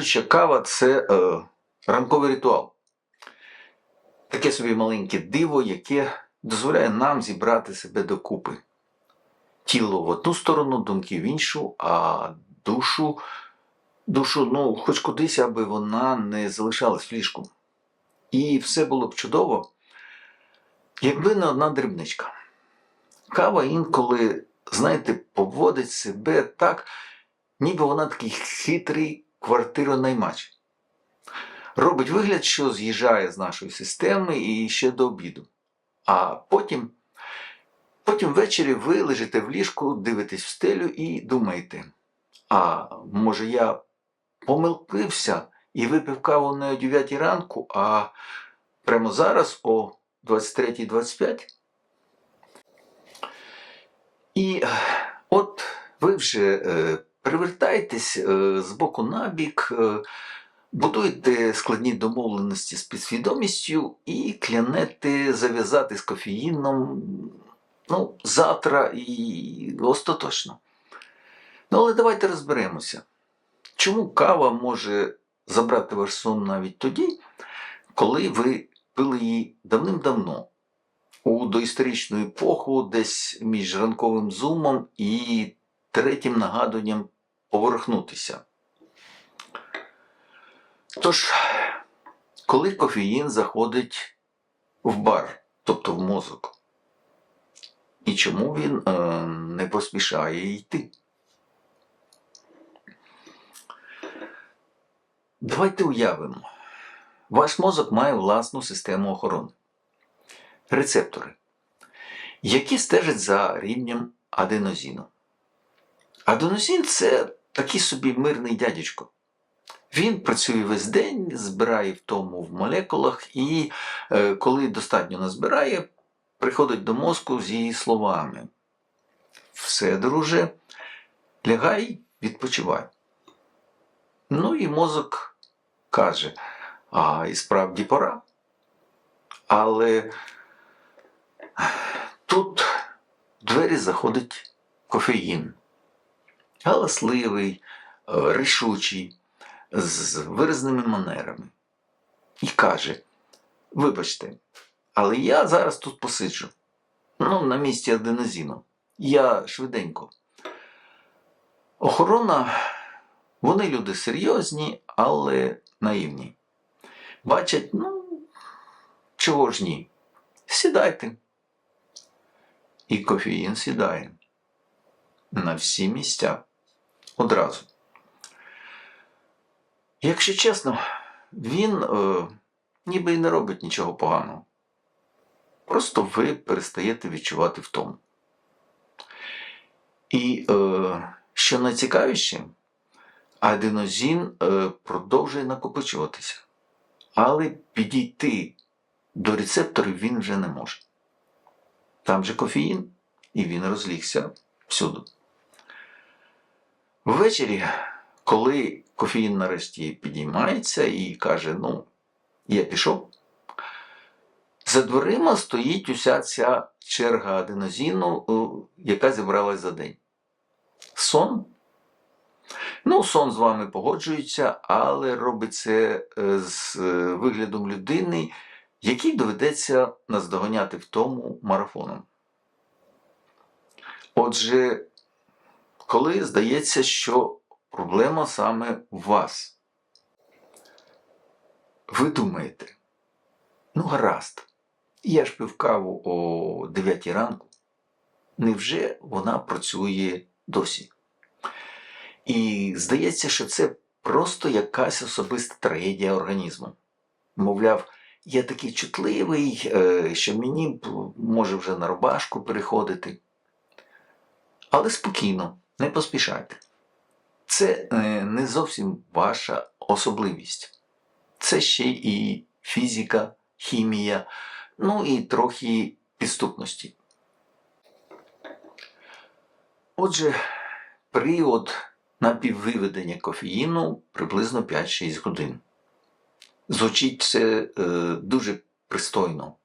Що кава це е, ранковий ритуал. Таке собі маленьке диво, яке дозволяє нам зібрати себе докупи. Тіло в одну сторону, думки в іншу, а душу, душу, ну, хоч кудись, аби вона не залишалась ліжку. І все було б чудово, якби не одна дрібничка. Кава інколи, знаєте, поводить себе так ніби вона такий хитрий квартиронаймач. Робить вигляд, що з'їжджає з нашої системи і ще до обіду. А потім, потім ввечері ви лежите в ліжку, дивитесь в стелю і думаєте, а може я помилкився і випив каву не о 9 ранку, а прямо зараз о 23.25? І е, от ви вже Привертайтесь е, з боку на бік, е, будуйте складні домовленості з підсвідомістю і клянете зав'язати з кофеїном ну, завтра і остаточно. Ну, але давайте розберемося, чому кава може забрати ваш сон навіть тоді, коли ви пили її давним-давно, у доісторичну епоху, десь між ранковим зумом і третім нагадуванням поверхнутися. Тож, коли кофеїн заходить в бар, тобто в мозок, і чому він е, не поспішає йти? Давайте уявимо, ваш мозок має власну систему охорони, рецептори, які стежать за рівнем аденозіну. Аденозін це такий собі мирний дядечко. Він працює весь день, збирає втому в молекулах, і е, коли достатньо назбирає, приходить до мозку з її словами. Все, друже, лягай, відпочивай. Ну і мозок каже, а і справді пора. Але тут в двері заходить кофеїн галасливий, е, рішучий, з виразними манерами. І каже: Вибачте, але я зараз тут посиджу. Ну, на місці аденозіну. Я швиденько. Охорона, вони люди серйозні, але наївні. Бачать, ну, чого ж ні? Сідайте. І кофеїн сідає на всі місця одразу. Якщо чесно, він е, ніби і не робить нічого поганого. Просто ви перестаєте відчувати втому. І е, що найцікавіше, аденозін е, продовжує накопичуватися. Але підійти до рецепторів він вже не може. Там же кофеїн, і він розлігся всюди. Ввечері, коли кофеїн нарешті підіймається і каже, ну, я пішов, за дверима стоїть уся ця черга аденозіну, е, яка зібралась за день. Сон. Ну, сон з вами погоджується, але робить це е, з е, виглядом людини, якій доведеться наздоганяти в тому марафоном. Отже, коли здається, що проблема саме в вас. Ви думаєте, ну гаразд, я ж пив каву о 9 ранку, невже вона працює досі? І здається, що це просто якась особиста трагедія організму. Мовляв, я такий чутливий, е, що мені може вже на рубашку переходити. Але спокійно. Не поспішайте. Це е, не зовсім ваша особливість. Це ще і фізика, хімія, ну і трохи підступності. Отже, період напіввиведення кофеїну приблизно 5-6 годин. Звучить це е, дуже пристойно.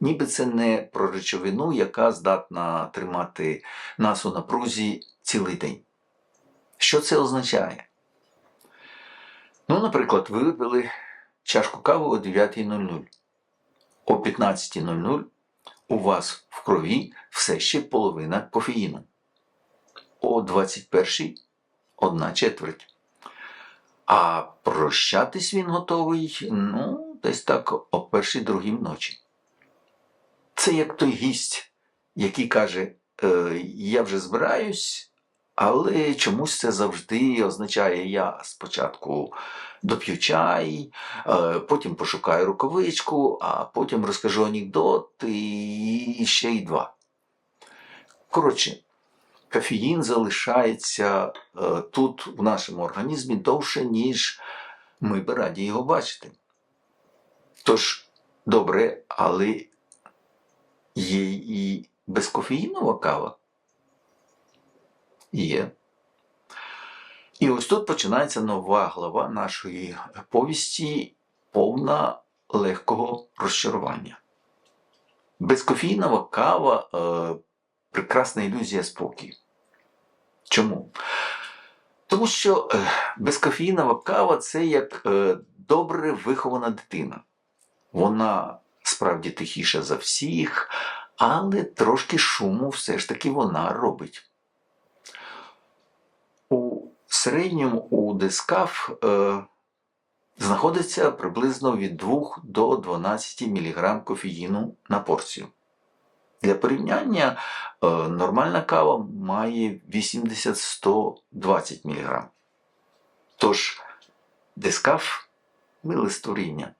Ніби це не про речовину, яка здатна тримати нас у напрузі цілий день. Що це означає? Ну, наприклад, ви випили чашку кави о 9.00. О 15.00 у вас в крові все ще половина кофеїну. О 21.00 одна четверть. А прощатись він готовий, ну, десь так о першій другій ночі. Це як той гість, який каже: е, Я вже збираюсь, але чомусь це завжди означає, я спочатку доп'ю чай, е, потім пошукаю рукавичку, а потім розкажу анекдот і ще й два. Коротше, кофеїн залишається е, тут в нашому організмі довше, ніж ми би раді його бачити. Тож, добре, але є і безкофеїнова кава. Є. І ось тут починається нова глава нашої повісті, повна легкого розчарування. Безкофеїнова кава е, прекрасна ілюзія спокою. Чому? Тому що е, безкофеїнова кава це як е, добре вихована дитина. Вона справді тихіша за всіх, але трошки шуму все ж таки вона робить. У середньому у дискаф е, знаходиться приблизно від 2 до 12 мг кофеїну на порцію. Для порівняння е, нормальна кава має 80-120 мг. Тож дискаф миле створіння.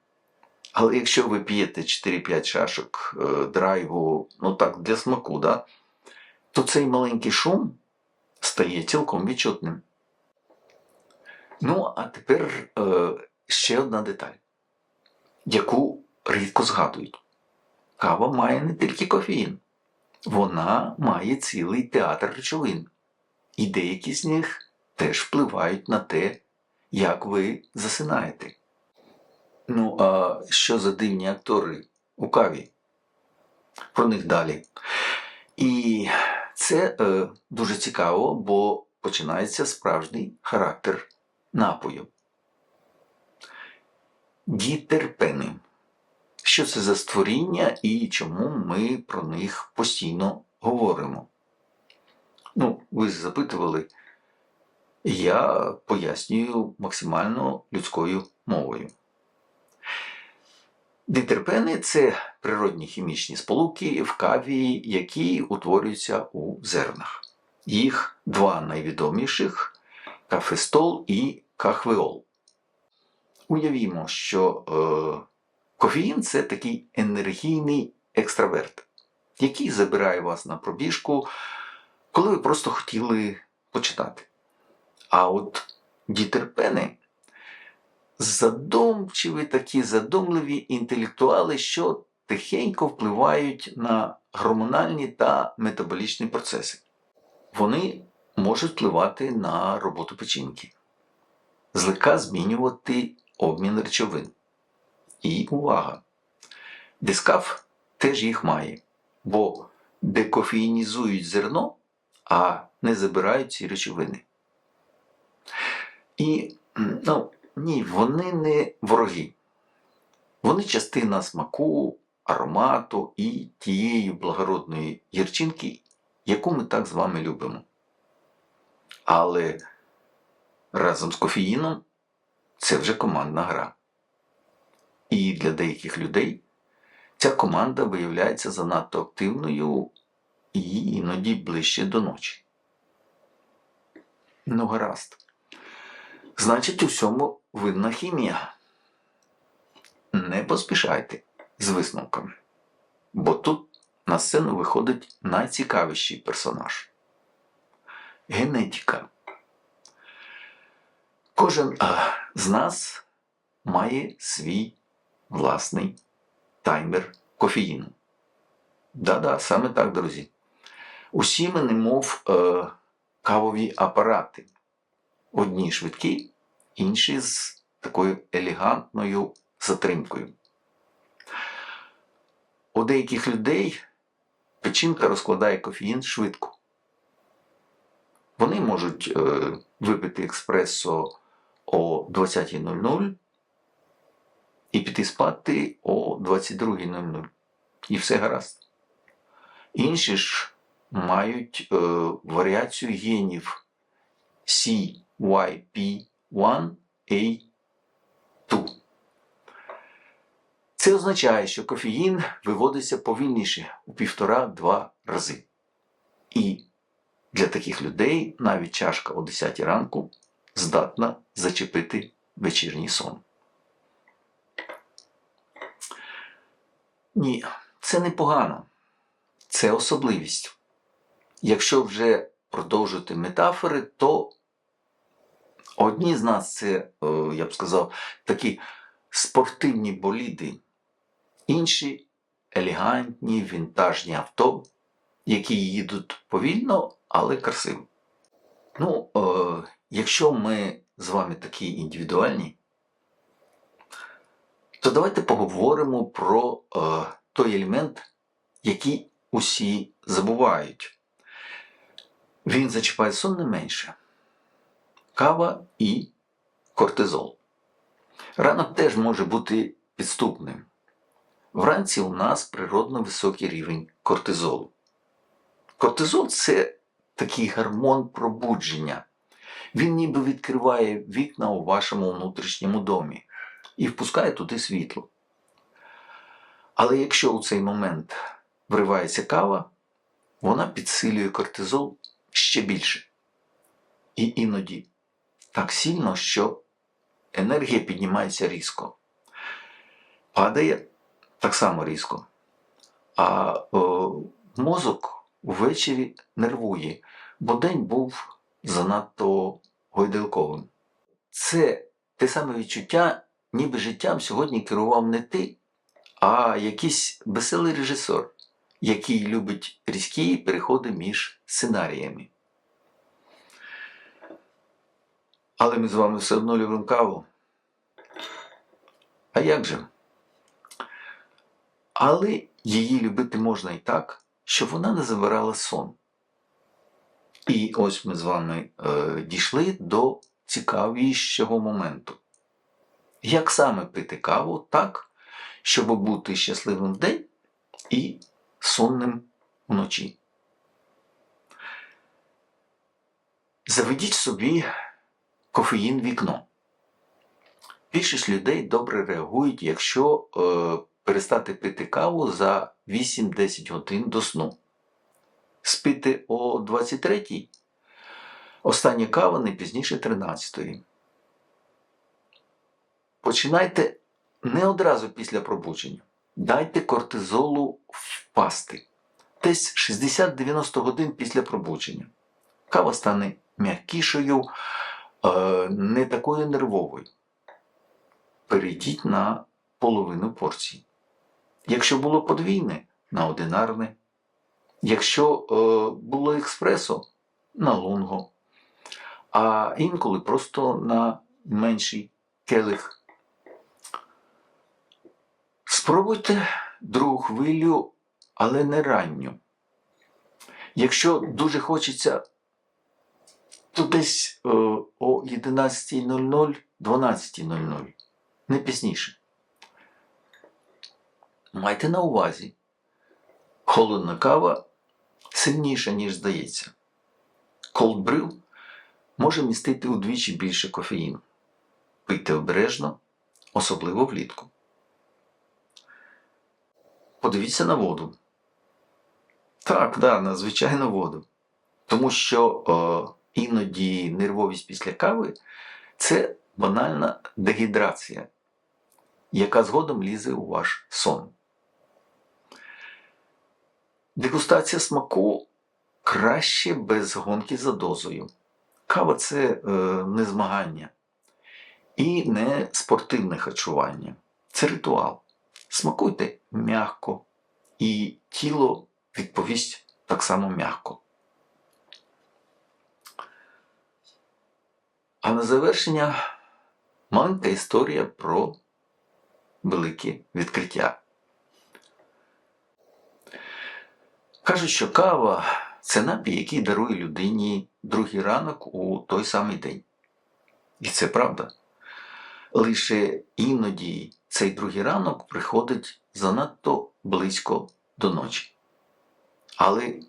Але якщо ви п'єте 4-5 шашок е, драйву, ну так, для смаку, да, то цей маленький шум стає цілком відчутним. Ну, а тепер е, ще одна деталь, яку рідко згадують. Кава має не тільки кофеїн, вона має цілий театр речовин. І деякі з них теж впливають на те, як ви засинаєте. Ну, а що за дивні актори у каві? Про них далі. І це е, дуже цікаво, бо починається справжній характер напою. Дітерпени. Що це за створіння і чому ми про них постійно говоримо? Ну, ви запитували, я пояснюю максимально людською мовою. Дитерпени це природні хімічні сполуки в каві, які утворюються у зернах. Їх два найвідоміших кафестол і кахвеол. Уявімо, що е, кофеїн це такий енергійний екстраверт, який забирає вас на пробіжку, коли ви просто хотіли почитати. А от дітерпени задумчиві такі задумливі інтелектуали, що тихенько впливають на гормональні та метаболічні процеси. Вони можуть впливати на роботу печінки, злегка змінювати обмін речовин. І увага! Дискаф теж їх має, бо декофеїнізують зерно, а не забирають ці речовини. І ну, ні, вони не вороги. Вони частина смаку, аромату і тієї благородної гірчинки, яку ми так з вами любимо. Але разом з кофеїном це вже командна гра. І для деяких людей ця команда виявляється занадто активною і іноді ближче до ночі. Ну, гаразд. Значить, у всьому винна хімія. Не поспішайте з висновками, бо тут на сцену виходить найцікавіший персонаж генетика. Кожен а, з нас має свій власний таймер кофеїну. Да-да, саме так, друзі. Усі ми, немов е, кавові апарати. Одні швидкі, інші з такою елегантною затримкою. У деяких людей печінка розкладає кофеїн швидко. Вони можуть е, випити експресо о 20.00 і піти спати о 22.00. І все гаразд. Інші ж мають е, варіацію генів CYP1A2. Це означає, що кофеїн виводиться повільніше у півтора-два рази. І для таких людей навіть чашка о 10 ранку здатна зачепити вечірній сон. Ні, це не погано. Це особливість. Якщо вже продовжувати метафори, то одні з нас це, е, я б сказав, такі спортивні боліди, інші елегантні вінтажні авто, які їдуть повільно, але красиво. Ну, е, якщо ми з вами такі індивідуальні, то давайте поговоримо про е, той елемент, який усі забувають. Він зачіпає сон не менше. Кава і кортизол. Ранок теж може бути підступним. Вранці у нас природно високий рівень кортизолу. Кортизол це такий гормон пробудження. Він ніби відкриває вікна у вашому внутрішньому домі і впускає туди світло. Але якщо у цей момент вривається кава, вона підсилює кортизол ще більше. І іноді так сильно, що енергія піднімається різко. Падає так само різко. А о, мозок ввечері нервує, бо день був занадто гойдалковим. Це те саме відчуття, ніби життям сьогодні керував не ти, а якийсь веселий режисер, який любить різкі переходи між сценаріями. Але ми з вами все одно любимо каву. А як же? Але її любити можна і так, щоб вона не забирала сон. І ось ми з вами е, дійшли до цікавішого моменту. Як саме пити каву так, щоб бути щасливим вдень і сонним вночі? Заведіть собі кофеїн вікно. Більшість людей добре реагують, якщо е, перестати пити каву за 8-10 годин до сну. Спити о 23-й. Остання кава не пізніше 13-ї. Починайте не одразу після пробудження. Дайте кортизолу впасти. Десь 60-90 годин після пробудження. Кава стане м'якішою, не такою нервовою. Перейдіть на половину порції. Якщо було подвійне, на одинарне. Якщо е, було експресо на лунго, а інколи просто на менший келих. Спробуйте другу хвилю, але не ранню. Якщо дуже хочеться, то десь е, о 11.00, 12.00, не пізніше. Майте на увазі, холодна кава сильніша, ніж здається. Brew може містити удвічі більше кофеїну. Пийте обережно, особливо влітку. Подивіться на воду. Так, да, на звичайну воду. Тому що е, іноді нервовість після кави це банальна дегідрація, яка згодом лізе у ваш сон. Дегустація смаку краще без гонки за дозою. Кава це е, не змагання і не спортивне харчування. Це ритуал. Смакуйте м'яко, і тіло відповість так само м'яко. А на завершення маленька історія про велике відкриття. Кажуть, що кава це напій, який дарує людині другий ранок у той самий день. І це правда. Лише іноді цей другий ранок приходить занадто близько до ночі. Але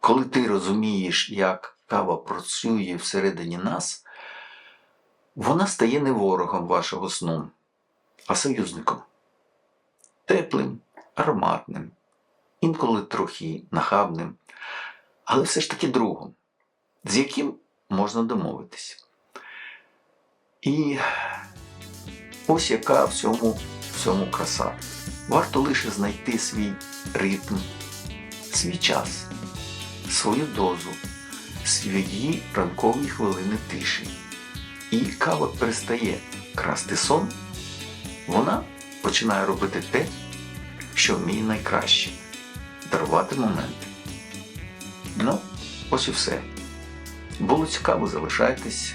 коли ти розумієш, як кава працює всередині нас, вона стає не ворогом вашого сну, а союзником. Теплим, ароматним, інколи трохи нахабним, але все ж таки другом, з яким можна домовитись. І ось яка в цьому, в цьому краса. Варто лише знайти свій ритм, свій час, свою дозу, свої ранкові хвилини тиші. І кава перестає красти сон, вона починає робити те, що вміє найкраще дарувати моменти. Ну, ось і все. Було цікаво, залишайтесь.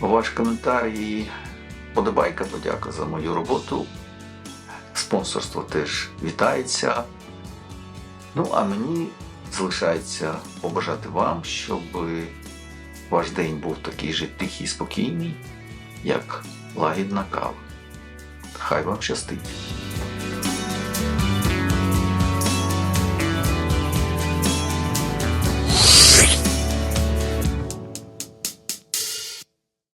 Ваш коментар і подобайка, подяка за мою роботу. Спонсорство теж вітається. Ну, а мені залишається побажати вам, щоб ваш день був такий же тихий і спокійний, як лагідна кава. Хай вам щастить!